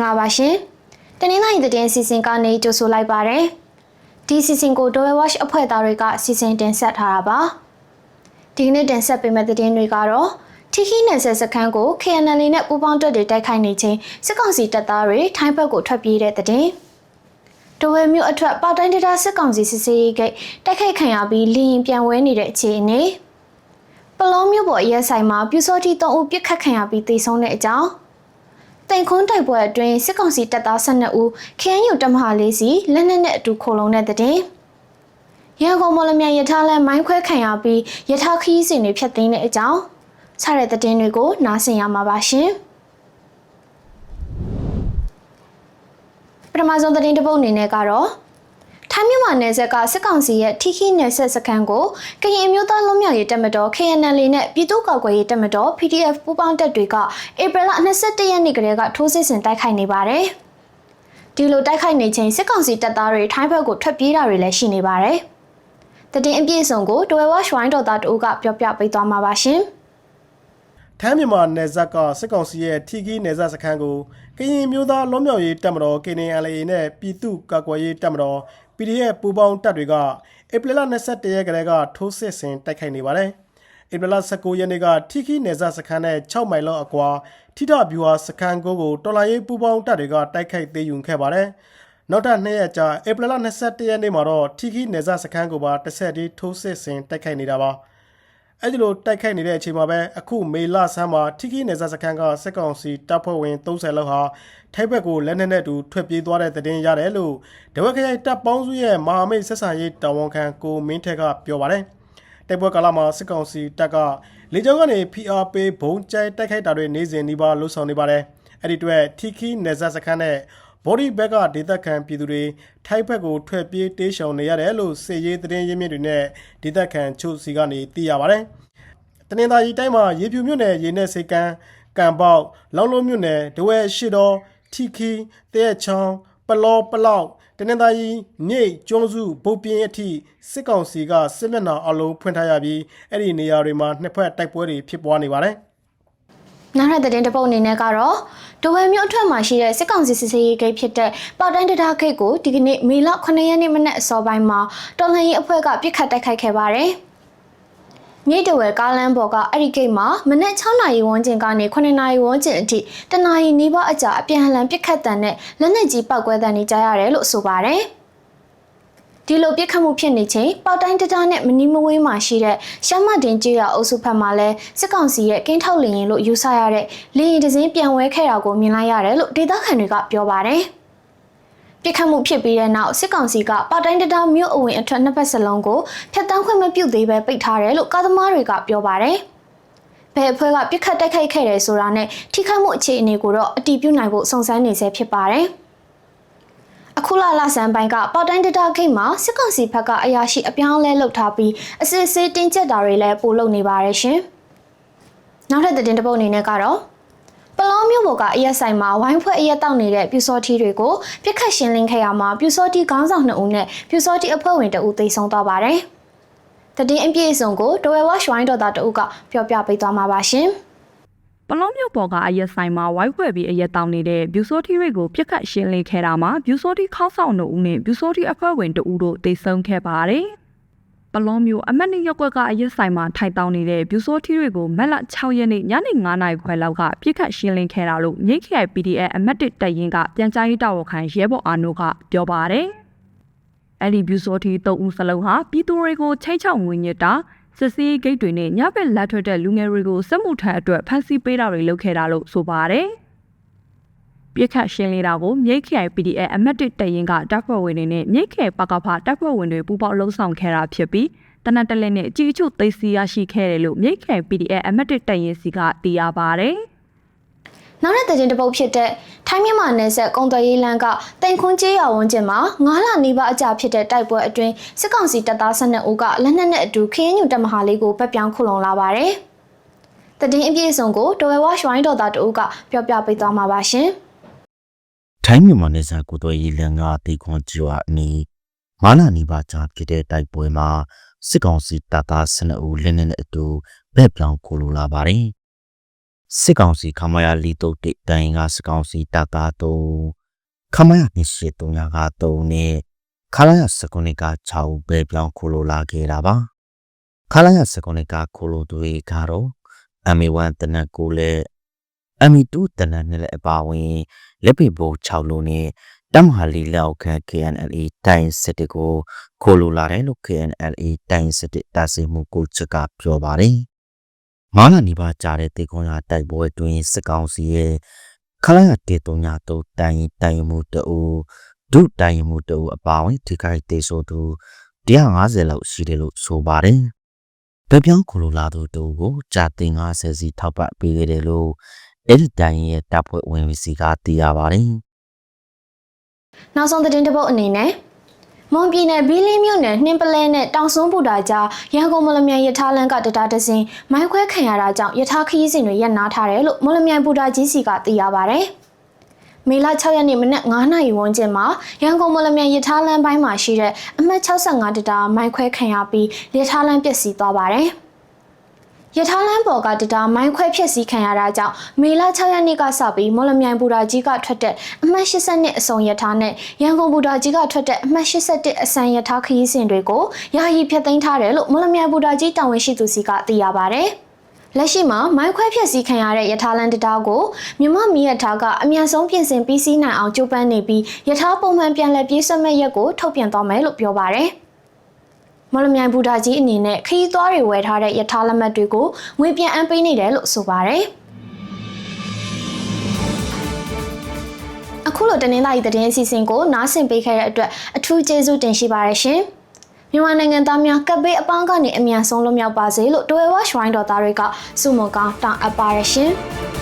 မင်္ဂလာပါရှင်။တနင်္လာရီသတင်းအစီအစဉ်ကနေကြိုဆိုလိုက်ပါရယ်။ဒီအစီအစဉ်ကို Dole Watch အဖွဲ့သားတွေကစီစဉ်တင်ဆက်ထားတာပါ။ဒီကနေ့တင်ဆက်ပေးမယ့်သတင်းတွေကတော့ထီခီနယ်ဆက်စခန်းကို KNL နဲ့ပူးပေါင်းတပ်တွေတိုက်ခိုက်နေချိန်စစ်ကောင်စီတပ်သားတွေထိုင်းဘက်ကိုထွက်ပြေးတဲ့သတင်း။ဒဝဲမြို့အထက်ပေါတိုင်းဒေသစစ်ကောင်စီစစ်စေးရေးဂိတ်တိုက်ခိုက်ခံရပြီးလင်းရင်ပြန်ဝဲနေတဲ့အခြေအနေ။ပလောမြို့ပေါ်အရက်ဆိုင်မှာပြူစောတိ3ဦးပြစ်ခတ်ခံရပြီးတေဆုံးတဲ့အကြောင်း တိန်ခွန်းတိုက်ပွဲအတွင်းစစ်ကောင်စီတပ်သား12ဦးခရမ်းယူတမဟာလေးစီလက်နက်နဲ့အတူခိုလုံတဲ့တဲ့တင်ရန်ကုန်မော်လမြိုင်ရထားလမ်းမိုင်းခွဲခံရပြီးရထားခီးစဉ်တွေဖျက်သိမ်းတဲ့အကြောင်းစတဲ့တဲ့တင်တွေကိုနားဆင်ရမှာပါရှင်ပထမဆုံးသတင်းတစ်ပုဒ်အနေနဲ့ကတော့ ထိုင်းမြန်မာနယ်စပ်ကစစ်ကောင်စီရဲ့ထီခီနယ်စပ်စခန်းကိုကရင်အမျိုးသားလွတ်မြောက်ရေးတပ်မတော် KNL နဲ့ပြည်သူ့ကာကွယ်ရေးတပ်မတော် PDF ပူးပေါင်းတပ်တွေကဧပြီလ22ရက်နေ့ကတည်းကထိုးစစ်ဆင်တိုက်ခိုက်နေပါတယ်။ဒီလိုတိုက်ခိုက်နေချိန်စစ်ကောင်စီတပ်သားတွေထိုင်းဘက်ကိုထွက်ပြေးတာတွေလည်းရှိနေပါတယ်။တတင်အပြည့်အစုံကိုတွယ်ဝါရွှိုင်းတော်သားတို့ကပြောပြပေးသွားမှာပါရှင်။ ထမ်းမြန်မာနယ်ဇက်ကစစ်ကောင်စီရဲ့ထီကီနယ်ဇက်စခန်းကိုကရင်မျိုးသားလွတ်မြောက်ရေးတပ်မတော် KNLA နဲ့ပြည်သူ့ကာကွယ်ရေးတပ်မတော် PDF ပူးပေါင်းတပ်တွေကဧပြီလ22ရက်ကလေးကထိုးစစ်ဆင်တိုက်ခိုက်နေပါတယ်။ဧပြီလ19ရက်နေ့ကထီကီနယ်ဇက်စခန်းနဲ့6မိုင်လောက်အကွာထိထဗျူဟာစခန်းကိုကိုတော်လိုင်းရေးပူးပေါင်းတပ်တွေကတိုက်ခိုက်သေးယူခဲ့ပါတယ်။နောက်ထပ်2ရက်ကြာဧပြီလ22ရက်နေ့မှာတော့ထီကီနယ်ဇက်စခန်းကိုပါတစ်ဆက်တည်းထိုးစစ်ဆင်တိုက်ခိုက်နေတာပါ။ အဲ့ဒီလိုတိုက်ခိုက်နေတဲ့အချိန်မှာပဲအခုမေလဆန်းမှာထီကီနယ်ဇက်စခန်းကစစ်ကောင်စီတပ်ဖွဲ့ဝင်30လောက်ဟာထိုက်ဘက်ကိုလက်နက်နဲ့တူထွက်ပြေးသွားတဲ့သတင်းရတယ်လို့ဒဝက်ခရိုင်တပ်ပေါင်းစုရဲ့မဟာမိတ်ဆက်ဆံရေးတာဝန်ခံကိုမင်းထက်ကပြောပါတယ်။တိုက်ပွဲကာလမှာစစ်ကောင်စီတပ်ကလေကြောင်းကနေ PRP ဘုံကျဲတိုက်ခိုက်တာတွေနေစဉ်ဒီပါလှုပ်ဆောင်နေပါတယ်။အဲ့ဒီအတွက်ထီကီနယ်ဇက်စခန်းနဲ့ body bag ကဒေသခံပြည်သူတွေထိုက်ဘက်ကိုထွက်ပြေးတေးရှောင်နေရတယ်လို့စေရေးသတင်းရင်းမြစ်တွေနဲ့ဒေသခံချုပ်စီကနေသိရပါတယ်။တနင်္သာရီတိုင်းမှာရေဖြူမြို့နယ်ရေနက်စေကန်းကံပေါက်လောင်းလုံးမြို့နယ်ဒဝဲရှိတော်ထီခီတဲချောင်းပလောပလောက်တနင်္သာရီမြိတ်ကျွန်းစုဗုတ်ပြင်းအထိစစ်ကောင်စီကစစ်မျက်နှာအလုံးဖွင့်ထားရပြီးအဲ့ဒီနေရာတွေမှာနှစ်ဖက်တိုက်ပွဲတွေဖြစ်ပွားနေပါတယ်။ နောက်ထပ်သတင်းတစ်ပုဒ်အနေနဲ့ကတော့ဒဝဲမြို့အထွက်မှာရှိတဲ့စစ်ကောင်စီစစ်ဆေးရေးဂိတ်ဖြစ်တဲ့ပေါတိုင်းတံတားဂိတ်ကိုဒီကနေ့မေလ9ရက်နေ့မနက်အစောပိုင်းမှာတော်လှန်ရေးအဖွဲ့ကပြစ်ခတ်တိုက်ခိုက်ခဲ့ပါတယ်။မြိတ်တဝဲကားလမ်းပေါ်ကအဲ့ဒီဂိတ်မှာမနက်6နာရီဝန်းကျင်ကနေ9နာရီဝန်းကျင်အထိတနာရီနီးပါးအကြာအပြန်အလှန်ပြစ်ခတ်တံနဲ့လက်နက်ကြီးပောက်ကွဲတံတွေကြားရတယ်လို့ဆိုပါတယ်။ ဒီလိုပြစ်ခတ်မှုဖြစ်နေချိန်ပေါတိုင်းတတားနဲ့မနီးမဝေးမှာရှိတဲ့ရှမ်းမတင်ကျေးရွာအုပ်စုဖက်မှာလဲစစ်ကောင်စီရဲ့ကင်းထောက်လင်ရင်လို့ယူဆရတဲ့လေရင်တစင်းပြန်ဝဲခဲ့တာကိုမြင်လိုက်ရတယ်လို့ဒေသခံတွေကပြောပါတယ်။ပြစ်ခတ်မှုဖြစ်ပြီးတဲ့နောက်စစ်ကောင်စီကပေါတိုင်းတတားမြို့အဝင်အထွက်နှစ်ဖက်စလုံးကိုဖျက်တမ်းခွင့်မပြုသေးပဲပိတ်ထားတယ်လို့ကားသမားတွေကပြောပါတယ်။ဘယ်အဖွဲ့ကပြစ်ခတ်တိုက်ခိုက်ခဲ့တယ်ဆိုတာနဲ့ထိခိုက်မှုအခြေအနေကိုတော့အတည်ပြုနိုင်ဖို့စုံစမ်းနေဆဲဖြစ်ပါတယ်။ အခုလာလာဆန်ပိုင်းကပေါတိုင်းတတာဂိတ်မှာစစ်ကောင်စီဘက်ကအရာရှိအပြောင်းလဲလှုပ်ထားပြီးအစစ်အဆေးတင်းကျပ်တာတွေလည်းပိုလုပ်နေပါတယ်ရှင်။နောက်ထပ်သတင်းတစ်ပုဒ်အနေနဲ့ကတော့ပလောမျိုးဘော်ကအရက်ဆိုင်မှာဝိုင်းဖွဲ့အရက်တောက်နေတဲ့ပြူစောတီတွေကိုပြစ်ခတ်ရှင်းလင်းခဲ့ရမှာပြူစောတီခေါင်းဆောင်2ဦးနဲ့ပြူစောတီအဖွဲ့ဝင်2ဦးသေဆုံးသွားပါတယ်။တည်င်းအပြည့်အစုံကိုဒဝဲဝါရွှိုင်းတော်သား2ဦးကပြောပြပေးသွားမှာပါရှင်။ ပလောမြို့ပေါ်ကအရက်ဆိုင်မှာဝိုက်ဖွဲ့ပြီးအရက်တောင်းနေတဲ့ဘျူစောတီတွေကိုပြစ်ခတ်ရှင်းလင်းခဲ့တာမှာဘျူစောတီခောက်ဆောင်တို့ဦးနဲ့ဘျူစောတီအဖွဲ့ဝင်တို့ဦးတို့တိတ်ဆုံးခဲ့ပါတယ်။ပလောမျိုးအမတ်နရက်ကွက်ကအရက်ဆိုင်မှာထိုက်တောင်းနေတဲ့ဘျူစောတီတွေကိုမက်လ6ရက်နေ့ညနေ9နာရီခွဲလောက်ကပြစ်ခတ်ရှင်းလင်းခဲ့တာလို့မြိတ်ခိုင် PDF အမတ်တစ်တပ်ရင်းကပြန်ကြားရေးတာဝန်ခံရဲဘော်အာနိုကပြောပါတယ်။အဲ့ဒီဘျူစောတီ၃ဦးစလုံးဟာပြည်သူတွေကိုချိတ်ချောက်ငွေညစ်တာ စစ်စေးဂိတ်တွေနဲ့ညဘက်လက်ထွက်တဲ့လူငယ်တွေကိုစစ်မှုထမ်းအတွက်ဖမ်းဆီးပေးတာတွေလုပ်ခဲ့တာလို့ဆိုပါတယ်။ပြစ်ခတ်ရှင်းလင်းတာကိုမြိတ်ခိုင် PDF အမတ်တစ်တရင်ကတပ်ဖွဲ့ဝင်တွေနဲ့မြိတ်ခိုင်ပကဖတပ်ဖွဲ့ဝင်တွေပူးပေါင်းလှုံ့ဆော်ခဲ့တာဖြစ်ပြီးတနက်တလက်နဲ့အကြီးအကျသိသိရရှိခဲ့တယ်လို့မြိတ်ခိုင် PDF အမတ်တစ်တရင်စီကသိရပါတယ်။ နောက်တဲ့တဲ့တစ်ပုတ်ဖြစ်တဲ့ထိုင်းမြန်မာနယ်စပ်ကုံတော်ရေးလန်းကတိန်ခွန်းကျေးရွာဝန်းကျင်မှာ9လနီးပါးအကြာဖြစ်တဲ့တိုက်ပွဲအတွင်းစစ်ကောင်စီတပ်သား12ဦးကလက်နက်နဲ့အတူခရင်းညူတပ်မဟာလေးကိုဗက်ပြောင်းခုလုံလာပါတယ်။တည်င်းအပြည့်အစုံကိုတော်ဝဲဝါရွှိုင်းတော်သားတို့ကပြောပြပေးသွားမှာပါရှင်။ထိုင်းမြန်မာနယ်စပ်ကိုတော်ရီလန်ကတေခွန်ကျွာအနီးမာနာနီပါကြားဖြစ်တဲ့တိုက်ပွဲမှာစစ်ကောင်စီတပ်သား12ဦးလင်းနေတဲ့အတူဗက်ပြောင်းကိုလိုလာပါတယ် စစ်ကောင်စီခမရလီတုတ်တိတိုင်ကစစ်ကောင်စီတပ်သားတို့ခမရနှစ်ရှိ300က3နဲ့ခလာရစကုနိက6ပဲပြောင်းခိုလိုလာခဲ့တာပါခလာရစကုနိကခိုလိုတွေကတော့ MA1 တနက်ကိုလည်း MA2 တနက်နဲ့လည်းအပါဝင်လက်ပင်ဘိုး6လုံးနဲ့တမဟာလီလောက်ခံ KNLA တိုင်စစ်တကိုခိုလိုလာတယ်လို့ KNLA တိုင်စစ်တတာစီမှုကိုချက်ကပြောပါတယ်။ မာလာနီပါကြားတဲ့တေခွန်ရတိုက်ပွဲတွင်စစ်ကောင်စီရဲ့ခလာရတေတုံညာတုတ်တိုင်တိုင်မှုတူဒုတိုင်မှုတူအပါဝင်ဒီခိုက်တေဆိုသူ150လောက်ရှိတယ်လို့ဆိုပါတယ်။ဗပြောင်းခိုလိုလာသူတူကိုဂျာတင်50စီထောက်ပံ့ပေးခဲ့တယ်လို့အဲ့ဒီတိုင်ရဲ့တပ်ဖွဲ့ဝင်စီကသိရပါတယ်။နောက်ဆုံးသတင်းတစ်ပုဒ်အနေနဲ့ မွန်ပြည်နယ်ဘီလင်းမြို့နယ်နှင်းပလဲနဲ့တောင်စွန်းပူတာကြားရန်ကုန်မလမြိုင်ရထားလမ်းကတတားတစင်မိုင်းခွဲခံရတာကြောင့်ရထားခရီးစဉ်တွေရပ်နားထားတယ်လို့မလမြိုင်ပူတာကြီးစီကသိရပါဗျ။မေလ6ရက်နေ့မနက်9:00နာရီဝန်းကျင်မှာရန်ကုန်မလမြိုင်ရထားလမ်းပိုင်းမှာရှိတဲ့အမှတ်65တတားမိုင်းခွဲခံရပြီးရထားလမ်းပျက်စီးသွားပါတယ်။ ရထားလမ်းပေါ်ကတတားမိုင်းခွဲဖြစ်စီခံရတာကြောင့်မေလ6ရက်နေ့ကစပြီးမော်လမြိုင်ဘူတာကြီးကထွက်တဲ့အမှတ်82အစုံရထားနဲ့ရန်ကုန်ဘူတာကြီးကထွက်တဲ့အမှတ်81အစံရထားခရီးစဉ်တွေကိုယာယီဖျက်သိမ်းထားတယ်လို့မော်လမြိုင်ဘူတာကြီးတာဝန်ရှိသူစီကသိရပါဗျ။လက်ရှိမှာမိုင်းခွဲဖြစ်စီခံရတဲ့ရထားလမ်းတတားကိုမြမမီရထားကအမြန်ဆုံးပြင်ဆင်ပြီးစီးနိုင်အောင်ကြိုးပမ်းနေပြီးရထားပုံမှန်ပြန်လည်ပြေးဆွဲမဲ့ရက်ကိုထုတ်ပြန်သွားမယ်လို့ပြောပါဗျ။ မော်လမြိုင်ဘူတာကြီးအနေနဲ့ခရီးသွားတွေဝယ်ထားတဲ့ရထားလက်မှတ်တွေကိုငွေပြန်အမ်းပေးနေတယ်လို့ဆိုပါတယ်။အခုလိုတနင်္လာရီသတင်းအစီအစဉ်ကိုနားဆင်ပေးခဲ့တဲ့အတွက်အထူးကျေးဇူးတင်ရှိပါတယ်ရှင်။မြန်မာနိုင်ငံသားများကပ်ဘေးအပန်းကနေအမြန်ဆုံးလွတ်မြောက်ပါစေလို့တွဲဝါရွှိုင်းတော်သားတွေကစုမုံကောင်းတောင်းအပ်ပါရရှင်။